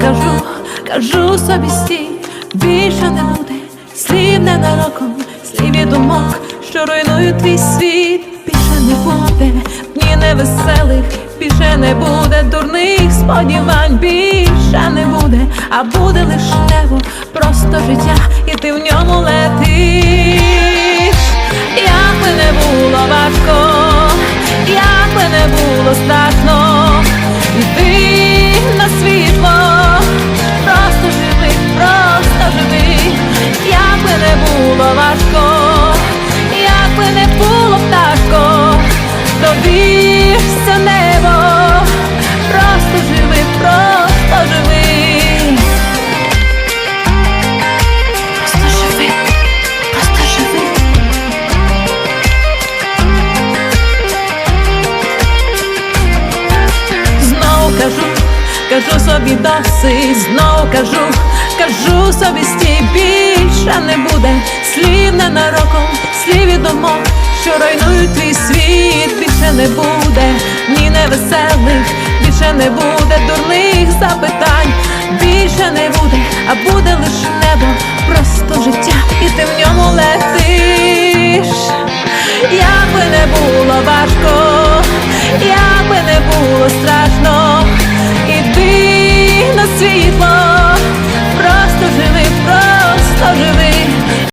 кажу, кажу собі стій, більше не буде слів ненароком, слів і думок, що руйнують твій світ. Більше не буде дні невеселих, більше не буде дурних сподівань, більше не буде, а буде лиш небо, просто життя, і ти в ньому кажу собі досить, знову кажу, кажу собі стій, більше не буде слів ненароком, слів і думок, що руйнують твій світ, більше не буде ні невеселих, більше не буде дурних запитань, більше не буде, а буде лише небо, sweet one.